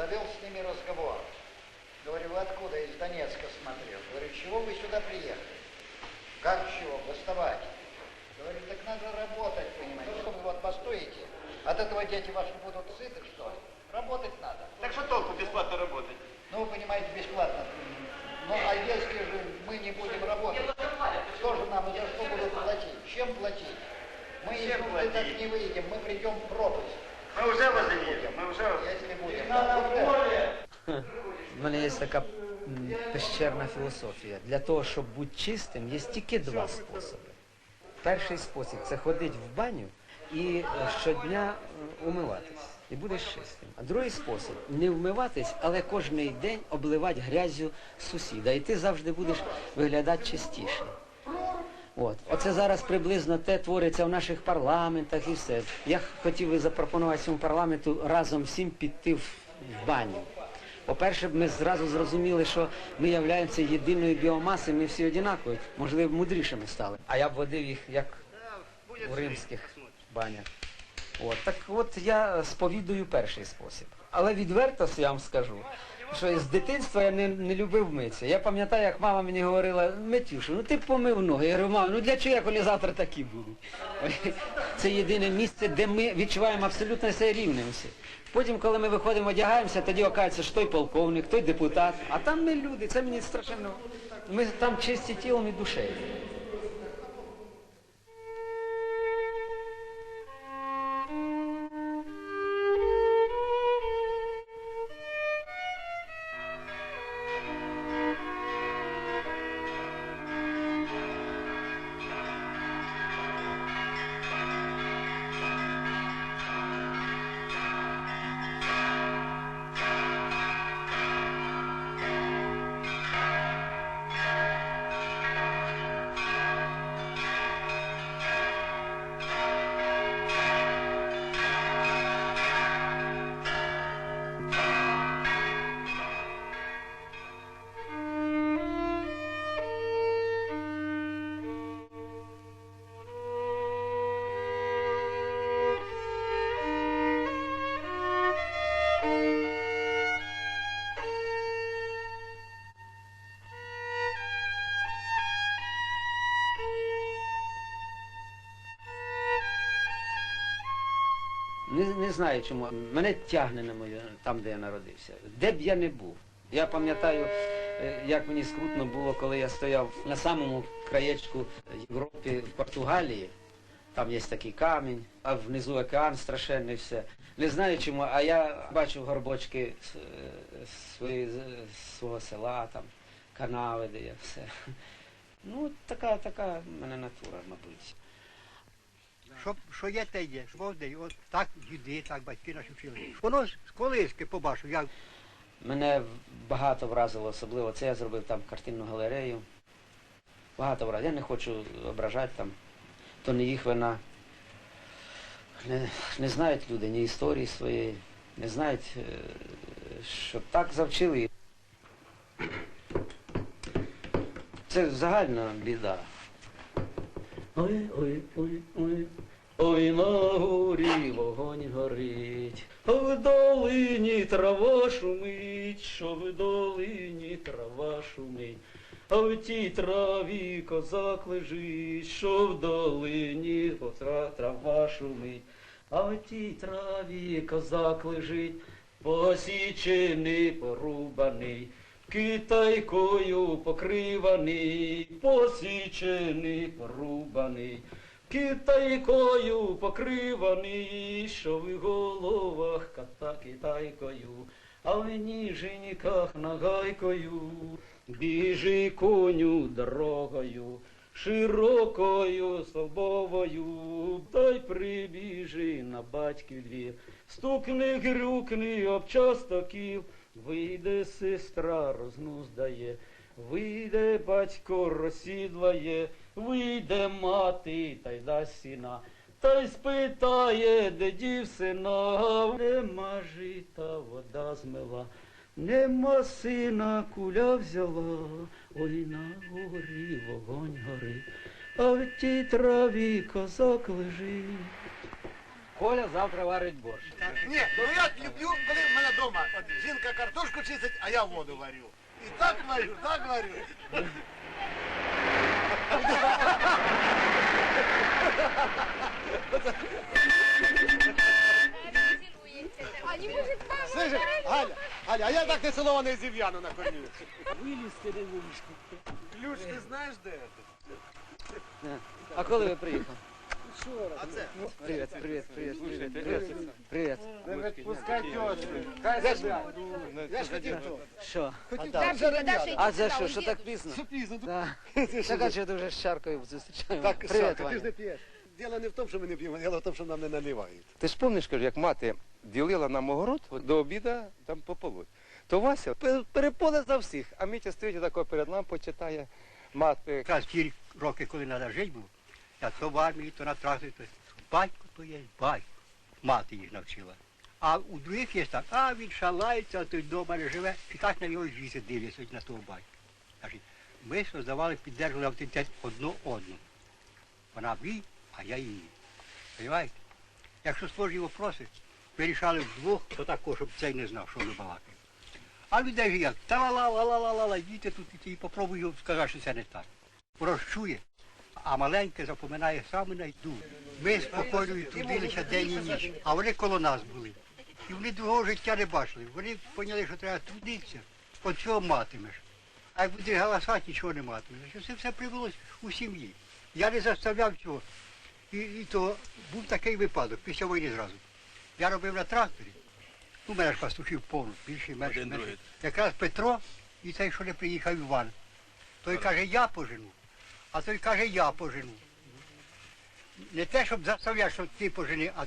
завел с ними разговор. Говорю, вы откуда? Из Донецка смотрел. Говорю, чего вы сюда приехали? Как чего? Бастовать. Говорю, так надо работать, понимаете. Что вы вот бастуете? От этого дети ваши будут сыты, что ли? Работать надо. Так что толку бесплатно работать? Ну, вы понимаете, бесплатно. Ну, а если же мы не будем работать, что же нам за что будут платить? Чем платить? Мы из так не выйдем, мы придем в пропасть. Возьмем, мы уже... Если будем. У мене є така пещерна філософія. Для того, щоб бути чистим, є тільки два способи. Перший спосіб це ходити в баню і е, щодня е, умиватись. І будеш чистим. А другий спосіб не вмиватись, але кожен день обливати грязю сусіда. І ти завжди будеш виглядати чистіше. От. Оце зараз приблизно те твориться в наших парламентах і все. Я хотів би запропонувати цьому парламенту разом всім піти в, баню. По-перше, ми зразу зрозуміли, що ми являємося єдиною біомасою, ми всі однакові, можливо, мудрішими стали. А я б водив їх як у римських банях. От. Так от я сповідую перший спосіб. Але відверто я вам скажу, що з дитинства я не, не любив митися. Я пам'ятаю, як мама мені говорила, Митюшу, ну ти помив ноги. Я говорю, мама, ну для чого, як вони завтра такі будуть? Це єдине місце, де ми відчуваємо абсолютно все рівним всі. Потім, коли ми виходимо, одягаємося, тоді окажеться, що той полковник, той депутат. А там ми люди, це мені страшенно. Ми там чисті тілом і душею. Не, не знаю чому. Мене тягне на моє там, де я народився. Де б я не був. Я пам'ятаю, е, як мені скрутно було, коли я стояв на самому краєчку Європи в Португалії. Там є такий камінь, а внизу океан страшенний все. Не знаю чому, а я бачив горбочки е, свої, свого села, там, канави, де я все. Ну, така, така в мене натура, мабуть. Що, що є, те є, що води, от так діди, так батьки наші вчили. Воно з колиски побачив, як Мене багато вразило, особливо це я зробив там картинну галерею. Багато вразило. Я не хочу ображати там, то не їх вина. Не, не знають люди ні історії своєї, не знають, е, що так завчили. їх. Це загальна біда. Ой, ой, ой, ой. Ой, на горі вогонь горить, в долині трава шумить, що в долині трава шумить, а в тій траві козак лежить, що в долині тра- трава шумить, а в тій траві козак лежить, посічений, порубаний, китайкою покриваний, посічений, порубаний. Китайкою покриваний, що в головах ката китайкою, а в ніженьках нагайкою, біжи коню дорогою, широкою собовою, дай прибіжи на батьків двір, стукни, грюкни об частоків, вийде сестра, рознуздає, вийде батько, розсідлає, вийде мати та й дасть сіна. Та й спитає, де дів сина, нема жита, вода змила, нема сина, куля взяла, ой на горі вогонь горить, а в тій траві козак лежить. Коля завтра варить борщ. Ні, ну я люблю, коли в мене вдома от, жінка картошку чистить, а я воду варю. І так варю, так варю. А не может мама Слышиш, Галя, Галя, а я так нецілований зів'яну накормив. Ключ ти знаєш де? А коли ви приїхали? Привіт, привіт, привіт, привіт, привіт. Привіт. Пускай тьошки. Хай себе. Я ж? А за що? Що так пізно? Що пізно? Да. Так, а що ти вже з чаркою зустрічаємо? Так, Привіт, Сака, ти Ваня. ж не п'єш. Діло не в тому, що ми не п'ємо, діло в тому, що нам не наливають. Ти ж пам'ятаєш, як мати ділила нам огород до обіда там по. То Вася пе- переполе за всіх, а Мітя стоїть тако перед лампою, читає мати. Якраз ті роки, коли треба жити було, я то в армії, то на тракторі, то батько то є батько. Мати їх навчила. А у других є так, а він шалається, а той вдома не живе, і так на його жіться дивляться на того батька. Значить, ми создавали, піддержували авторитет одно одному. Вона мій, а я її. Понимаєте? Якщо сложні вопроси, вирішали вдвох, то також, щоб цей не знав, що ми балакаємо. А людей ж як, та ла ла ла ла ла ла йдіть тут і попробуй йому сказати, що це не так. Чує, а маленьке запоминає саме найду. Ми спокійно трудилися день і ніч, а вони коло нас були. І вони другого життя не бачили. Вони поняли, що треба трудитися, от цього матимеш. А як будеш галасати, нічого не матимеш. Що це все привелось у сім'ї. Я не заставляв цього. І, і то був такий випадок після війни зразу. Я робив на тракторі. У мене ж пастухів повно, більше, менше, менше. Якраз Петро і цей, що не приїхав Іван. Той каже, я пожену, а той каже, я пожену. Не те, щоб заставляти, що ти пожени, а,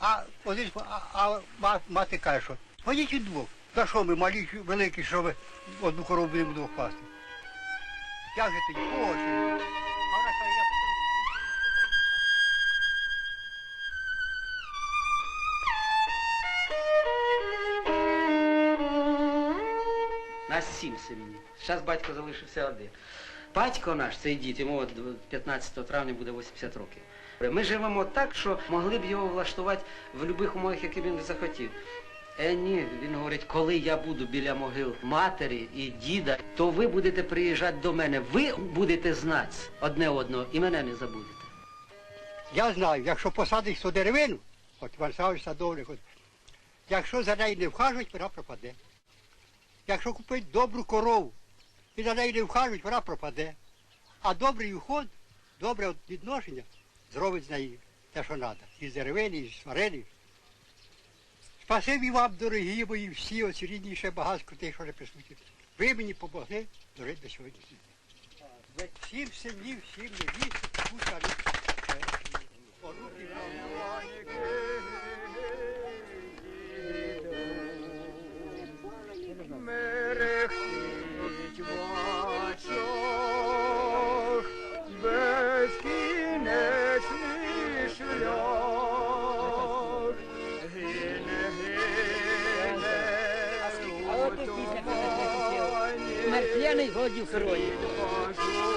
а, один, а, а ма- мати каже, що ходіть удвох. За що ми малі, великі, що ви одну корову будемо вдвох пасти? Як же тоді? А Нас сім сім'ї. Зараз батько залишився один. Батько наш, цей дід, йому от 15 травня буде 80 років. Ми живемо так, що могли б його влаштувати в будь-яких умовах, які він захотів. Е, ні, він говорить, коли я буду біля могил матері і діда, то ви будете приїжджати до мене. Ви будете знати одне одного і мене не забудете. Я знаю, якщо посадиш ту деревину, от Іван Савич садовник, от, якщо за неї не вхажують, вона пропаде. Якщо купити добру корову і за неї не вхажують, вона пропаде. А добрий уход, добре відношення зробить з неї те, що треба. І з деревини, і з сварени. Спасибі вам, дорогі мої, всі оці рідні ще багатько тих, що не присутні. Ви мені помогли дожити до сьогодні. Всім сім'ї, всім неві, Мертвяний годів Божу